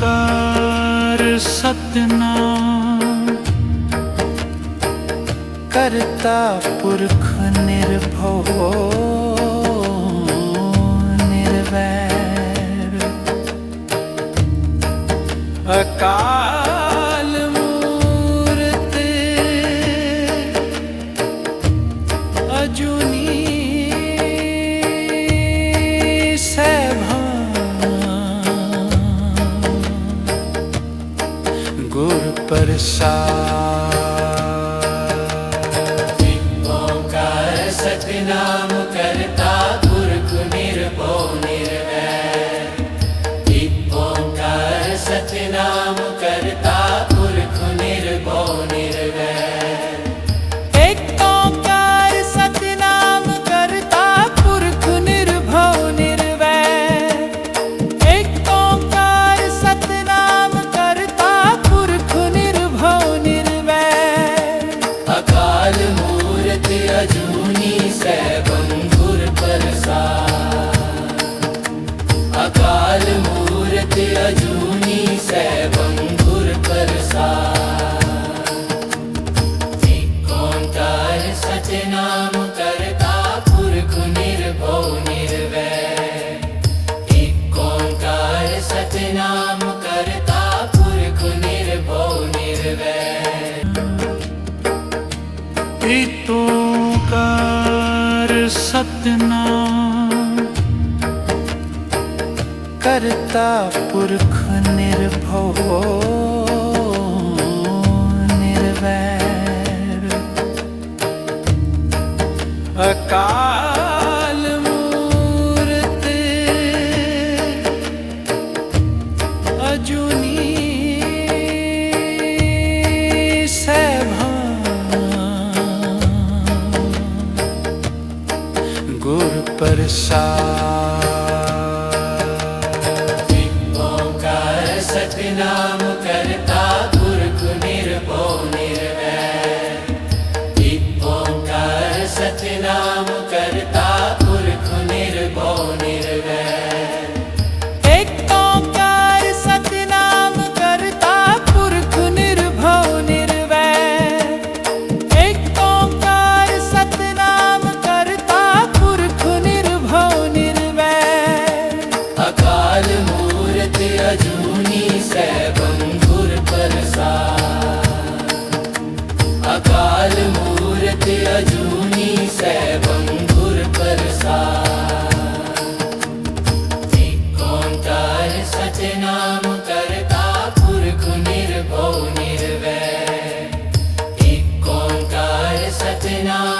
ਕਾਰ ਸਤਨਾਮ। ਕਰਤਾ ਪੁਰਖ ਨਿਰਭਉ ਨਿਰਵੈਰ। ਗੁਰ ਪ੍ਰਸਾਦ ਓੰਕਾਰ ਸਤਿਨਾਮ ਕਰਤਾ ਪੁਰਖ ਨਿਰਭਉ ਨਿਰਵੈਰ ਇਕ ਓੰਕਾਰ ਸਤਿਨਾਮ ਕਰਤਾ ਕਾਰ ਸਤਨਾਮ? ਕਰਤਾ ਪੁਰਖ ਨਿਰਭਉ ਨਿਰਵੈਰ। ਅਕਾਲ ਪ੍ਰਸਾਦ ਓੰਕਾਰ ਸਤਿਨਾਮ ਕਰਤਾ ਪੁਰਖ ਨਿਰਭਉ ਨਿਰਵੈਰ ਇਕ ਓੰਕਾਰ ਸਤਿਨਾਮ ਅਕਾਲ ਮੂਰਤ ਅਜੂਨੀ ਸੈਭੰ ਗੁਰ ਪ੍ਰਸਾਦ। ਤਿਕੋਂ ਤਾਰ ਸਤਨਾਮ ਕਰਤਾ ਪੁਰਖ ਨਿਰਭਉ ਨਿਰਵੈ। ਤਿਕੋਂ ਤਾਰ ਸਤਨਾਮ